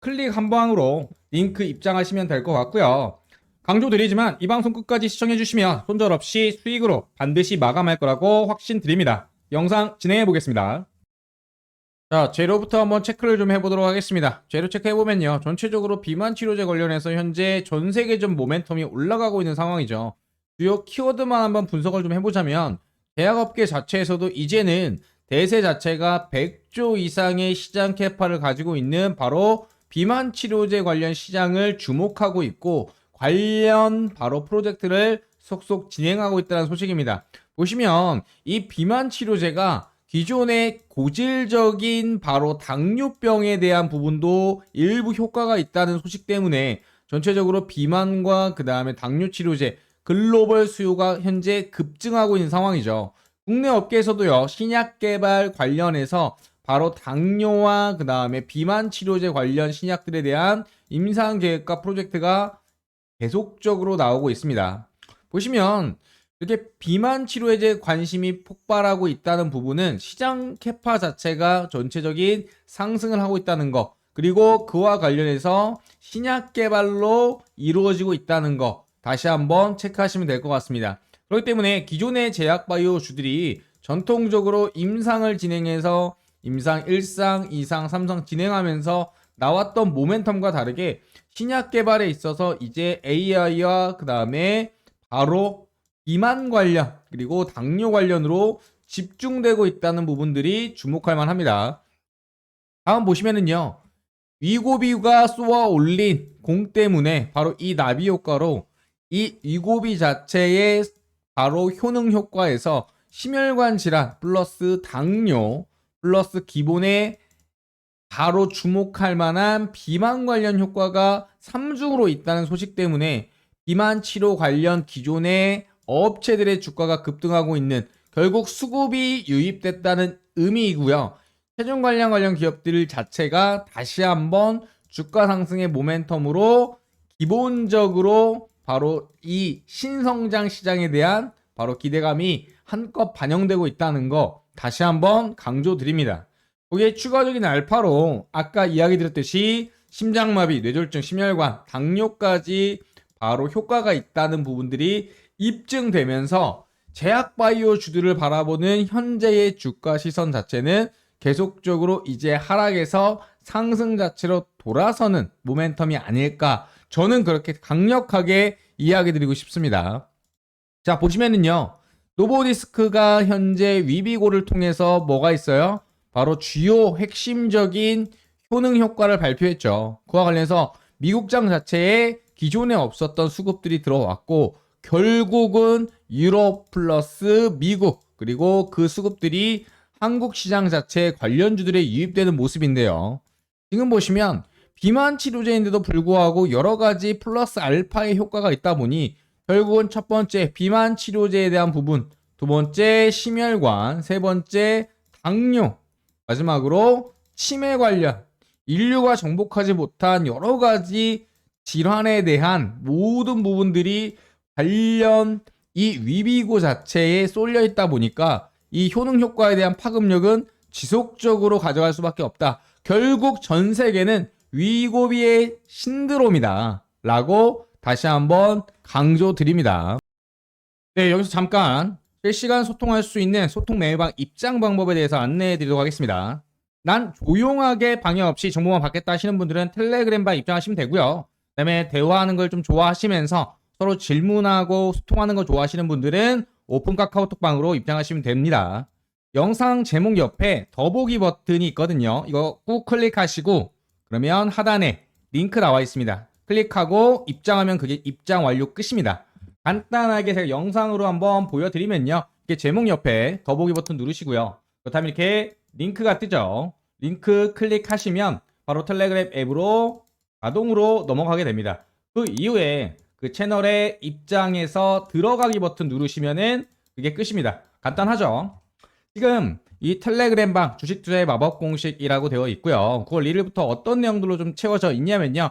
클릭 한 방으로 링크 입장하시면 될 것 같고요. 강조드리지만 이 방송 끝까지 시청해주시면 손절 없이 수익으로 반드시 마감할 거라고 확신드립니다. 영상 진행해 보겠습니다. 자, 재료부터 한번 체크를 좀 해보도록 하겠습니다. 재료 체크해보면요. 전체적으로 비만 치료제 관련해서 현재 전 세계적 모멘텀이 올라가고 있는 상황이죠. 주요 키워드만 한번 분석을 좀 해보자면 제약업계 자체에서도 이제는 대세 자체가 100조 이상의 시장 캐파를 가지고 있는 바로 비만 치료제 관련 시장을 주목하고 있고 관련 바로 프로젝트를 속속 진행하고 있다는 소식입니다. 보시면 이 비만 치료제가 기존의 고질적인 바로 당뇨병에 대한 부분도 일부 효과가 있다는 소식 때문에 전체적으로 비만과 그 다음에 당뇨 치료제 글로벌 수요가 현재 급증하고 있는 상황이죠. 국내 업계에서도요 신약 개발 관련해서 바로 당뇨와 그 다음에 비만 치료제 관련 신약들에 대한 임상 계획과 프로젝트가 계속적으로 나오고 있습니다. 보시면 이렇게 비만 치료제 관심이 폭발하고 있다는 부분은 시장 캐파 자체가 전체적인 상승을 하고 있다는 거, 그리고 그와 관련해서 신약 개발로 이루어지고 있다는 거 다시 한번 체크하시면 될 것 같습니다. 그렇기 때문에 기존의 제약 바이오 주들이 전통적으로 임상을 진행해서 임상 1상, 2상, 3상 진행하면서 나왔던 모멘텀과 다르게 신약 개발에 있어서 이제 AI와 그 다음에 바로 비만 관련 그리고 당뇨 관련으로 집중되고 있다는 부분들이 주목할 만합니다. 다음 보시면은요. 위고비가 쏘아 올린 공 때문에 바로 이 나비 효과로 이 위고비 자체의 바로 효능 효과에서 심혈관 질환 플러스 당뇨 플러스 기본의 바로 주목할 만한 비만 관련 효과가 3중으로 있다는 소식 때문에 비만 치료 관련 기존의 업체들의 주가가 급등하고 있는 결국 수급이 유입됐다는 의미이고요. 체중 관련 관련 기업들 자체가 다시 한번 주가 상승의 모멘텀으로 기본적으로 바로 이 신성장 시장에 대한 바로 기대감이 한껏 반영되고 있다는 거 다시 한번 강조드립니다. 거기에 추가적인 알파로 아까 이야기 드렸듯이 심장마비, 뇌졸중, 심혈관, 당뇨까지 바로 효과가 있다는 부분들이 입증되면서 제약바이오 주들을 바라보는 현재의 주가 시선 자체는 계속적으로 이제 하락에서 상승 자체로 돌아서는 모멘텀이 아닐까 저는 그렇게 강력하게 이야기 드리고 싶습니다. 자 보시면은요 노보디스크가 현재 위비고를 통해서 뭐가 있어요? 바로 주요 핵심적인 효능 효과를 발표했죠. 그와 관련해서 미국장 자체에 기존에 없었던 수급들이 들어왔고 결국은 유럽 플러스 미국 그리고 그 수급들이 한국 시장 자체 관련주들에 유입되는 모습인데요. 지금 보시면 비만 치료제인데도 불구하고 여러 가지 플러스 알파의 효과가 있다 보니 결국은 첫 번째 비만 치료제에 대한 부분, 두 번째 심혈관, 세 번째 당뇨, 마지막으로 치매 관련 인류가 정복하지 못한 여러 가지 질환에 대한 모든 부분들이 관련 이 위비고 자체에 쏠려 있다 보니까 이 효능 효과에 대한 파급력은 지속적으로 가져갈 수밖에 없다. 결국 전 세계는 위고비의 신드롬이다. 라고 다시 한번 강조드립니다. 네, 여기서 잠깐 실시간 소통할 수 있는 소통 메일방 입장 방법에 대해서 안내해 드리도록 하겠습니다. 난 조용하게 방해 없이 정보만 받겠다 하시는 분들은 텔레그램방 입장하시면 되고요. 그다음에 대화하는 걸 좀 좋아하시면서 서로 질문하고 소통하는 거 좋아하시는 분들은 오픈 카카오톡방으로 입장하시면 됩니다. 영상 제목 옆에 더보기 버튼이 있거든요. 이거 꾹 클릭하시고 그러면 하단에 링크 나와 있습니다. 클릭하고 입장하면 그게 입장 완료 끝입니다. 간단하게 제가 영상으로 한번 보여드리면요. 이게 제목 옆에 더보기 버튼 누르시고요. 그렇다면 이렇게 링크가 뜨죠. 링크 클릭하시면 바로 텔레그램 앱으로 자동으로 넘어가게 됩니다. 그 이후에 그 채널의 입장에서 들어가기 버튼 누르시면은 그게 끝입니다. 간단하죠? 지금 이 텔레그램 방 주식 투자의 마법 공식이라고 되어 있고요. 9월 1일부터 어떤 내용들로 좀 채워져 있냐면요.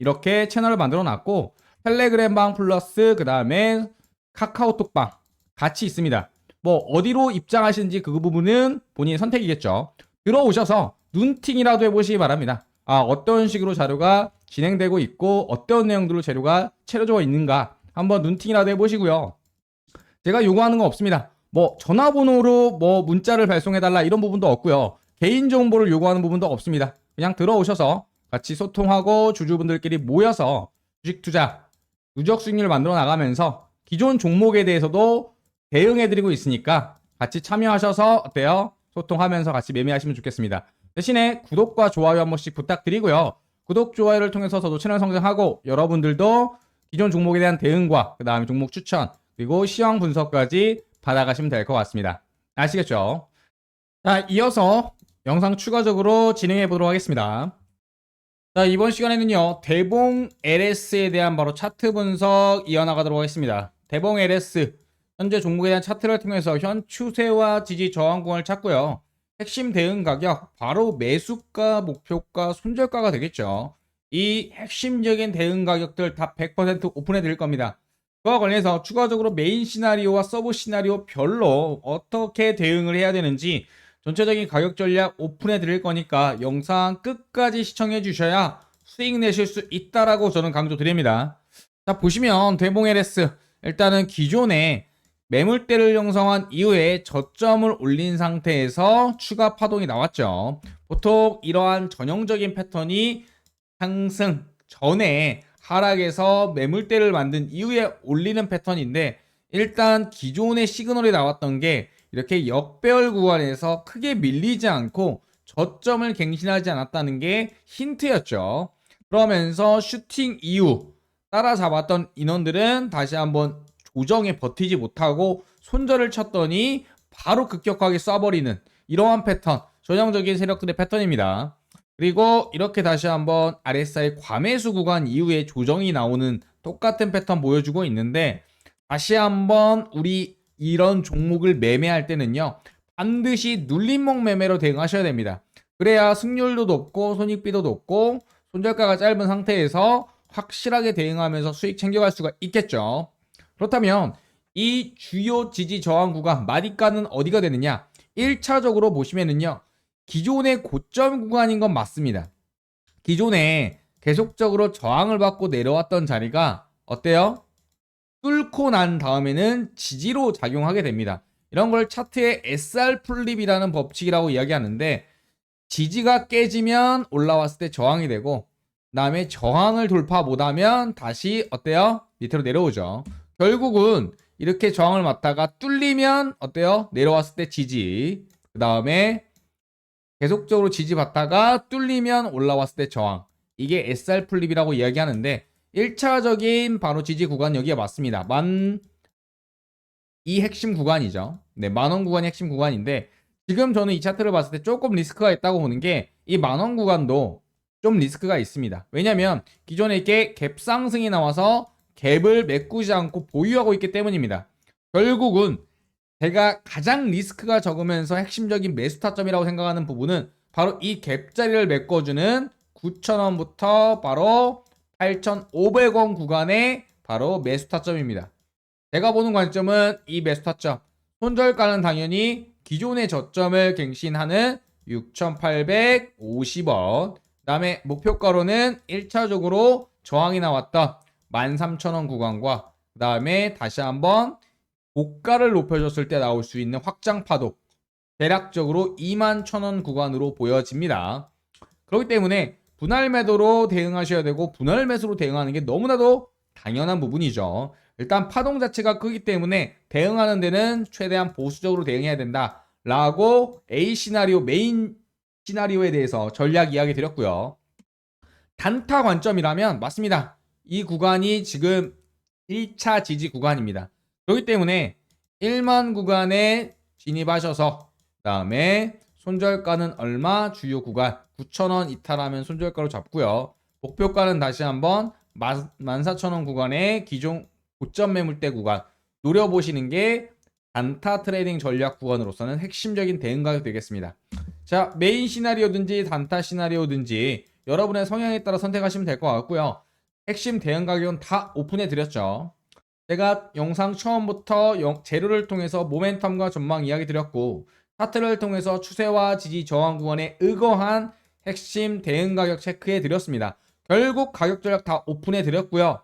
이렇게 채널을 만들어 놨고 텔레그램 방 플러스 그 다음에 카카오톡 방 같이 있습니다. 뭐 어디로 입장하시는지 그 부분은 본인의 선택이겠죠. 들어오셔서 눈팅이라도 해보시기 바랍니다. 아 어떤 식으로 자료가 진행되고 있고 어떤 내용들로 재료가 채워져 있는가 한번 눈팅이라도 해보시고요. 제가 요구하는 거 없습니다. 뭐 전화번호로 뭐 문자를 발송해달라 이런 부분도 없고요. 개인 정보를 요구하는 부분도 없습니다. 그냥 들어오셔서 같이 소통하고 주주분들끼리 모여서 주식 투자 누적 수익률을 만들어 나가면서 기존 종목에 대해서도 대응해드리고 있으니까 같이 참여하셔서 어때요? 소통하면서 같이 매매하시면 좋겠습니다. 대신에 구독과 좋아요 한 번씩 부탁드리고요. 구독, 좋아요를 통해서 저도 채널 성장하고 여러분들도 기존 종목에 대한 대응과 그 다음에 종목 추천 그리고 시황 분석까지 받아가시면 될 것 같습니다. 아시겠죠? 자, 이어서 영상 추가적으로 진행해 보도록 하겠습니다. 자, 이번 시간에는요, 대봉 LS에 대한 바로 차트 분석 이어나가도록 하겠습니다. 대봉 LS, 현재 종목에 대한 차트를 통해서 현 추세와 지지 저항권을 찾고요. 핵심 대응 가격, 바로 매수가, 목표가, 손절가가 되겠죠. 이 핵심적인 대응 가격들 다 100% 오픈해 드릴 겁니다. 그와 관련해서 추가적으로 메인 시나리오와 서브 시나리오 별로 어떻게 대응을 해야 되는지 전체적인 가격 전략 오픈해 드릴 거니까 영상 끝까지 시청해 주셔야 수익 내실 수 있다라고 저는 강조 드립니다. 자, 보시면 대봉 LS 일단은 기존에 매물대를 형성한 이후에 저점을 올린 상태에서 추가 파동이 나왔죠. 보통 이러한 전형적인 패턴이 상승 전에 하락에서 매물대를 만든 이후에 올리는 패턴인데 일단 기존의 시그널이 나왔던 게 이렇게 역배열 구간에서 크게 밀리지 않고 저점을 갱신하지 않았다는 게 힌트였죠. 그러면서 슈팅 이후 따라잡았던 인원들은 다시 한번 조정에 버티지 못하고 손절을 쳤더니 바로 급격하게 쏴버리는 이러한 패턴, 전형적인 세력들의 패턴입니다. 그리고 이렇게 다시 한번 RSI 과매수 구간 이후에 조정이 나오는 똑같은 패턴 보여주고 있는데 다시 한번 우리 이런 종목을 매매할 때는요 반드시 눌림목 매매로 대응하셔야 됩니다. 그래야 승률도 높고 손익비도 높고 손절가가 짧은 상태에서 확실하게 대응하면서 수익 챙겨갈 수가 있겠죠. 그렇다면 이 주요 지지 저항 구간 마디가는 어디가 되느냐? 1차적으로 보시면은요. 기존의 고점 구간인 건 맞습니다. 기존에 계속적으로 저항을 받고 내려왔던 자리가 어때요? 뚫고 난 다음에는 지지로 작용하게 됩니다. 이런 걸 차트의 SR 플립이라는 법칙이라고 이야기하는데 지지가 깨지면 올라왔을 때 저항이 되고 그다음에 저항을 돌파 못하면 다시 어때요? 밑으로 내려오죠. 결국은 이렇게 저항을 맞다가 뚫리면 어때요? 내려왔을 때 지지. 그 다음에 계속적으로 지지받다가 뚫리면 올라왔을 때 저항. 이게 SR 플립이라고 이야기하는데 1차적인 바로 지지 구간 여기에 맞습니다. 만 이 핵심 구간이죠. 네, 만원 구간이 핵심 구간인데 지금 저는 이 차트를 봤을 때 조금 리스크가 있다고 보는 게 이 만원 구간도 좀 리스크가 있습니다. 왜냐면 기존에 이렇게 갭 상승이 나와서 갭을 메꾸지 않고 보유하고 있기 때문입니다. 결국은 제가 가장 리스크가 적으면서 핵심적인 매수 타점이라고 생각하는 부분은 바로 이 갭자리를 메꿔주는 9,000원부터 바로 8,500원 구간의 바로 매수 타점입니다. 제가 보는 관점은 이 매수 타점. 손절가는 당연히 기존의 저점을 갱신하는 6,850원. 그 다음에 목표가로는 1차적으로 저항이 나왔던 13,000원 구간과 그 다음에 다시 한번 고가를 높여줬을 때 나올 수 있는 확장 파도 대략적으로 21,000원 구간으로 보여집니다. 그렇기 때문에 분할 매도로 대응하셔야 되고 분할 매수로 대응하는 게 너무나도 당연한 부분이죠. 일단 파동 자체가 크기 때문에 대응하는 데는 최대한 보수적으로 대응해야 된다 라고 A 시나리오 메인 시나리오에 대해서 전략 이야기 드렸고요. 단타 관점이라면 맞습니다. 이 구간이 지금 1차 지지 구간입니다. 그렇기 때문에 1만 구간에 진입하셔서 그다음에 손절가는 얼마 주요 구간 9,000원 이탈하면 손절가로 잡고요. 목표가는 다시 한번 14,000원 구간의 기존 고점 매물대 구간 노려보시는 게 단타 트레이딩 전략 구간으로서는 핵심적인 대응 가격 되겠습니다. 자, 메인 시나리오든지 단타 시나리오든지 여러분의 성향에 따라 선택하시면 될 것 같고요. 핵심 대응 가격은 다 오픈해 드렸죠. 제가 영상 처음부터 영- 재료를 통해서 모멘텀과 전망 이야기 드렸고 차트를 통해서 추세와 지지 저항 구간에 의거한 핵심 대응 가격 체크해 드렸습니다. 결국 가격 전략 다 오픈해 드렸고요.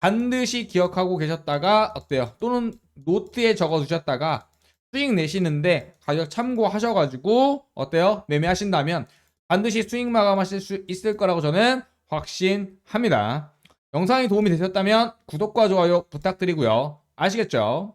반드시 기억하고 계셨다가 어때요? 또는 노트에 적어 두셨다가 수익 내시는데 가격 참고하셔가지고 어때요? 매매하신다면 반드시 수익 마감하실 수 있을 거라고 저는 확신합니다. 영상이 도움이 되셨다면 구독과 좋아요 부탁드리고요. 아시겠죠?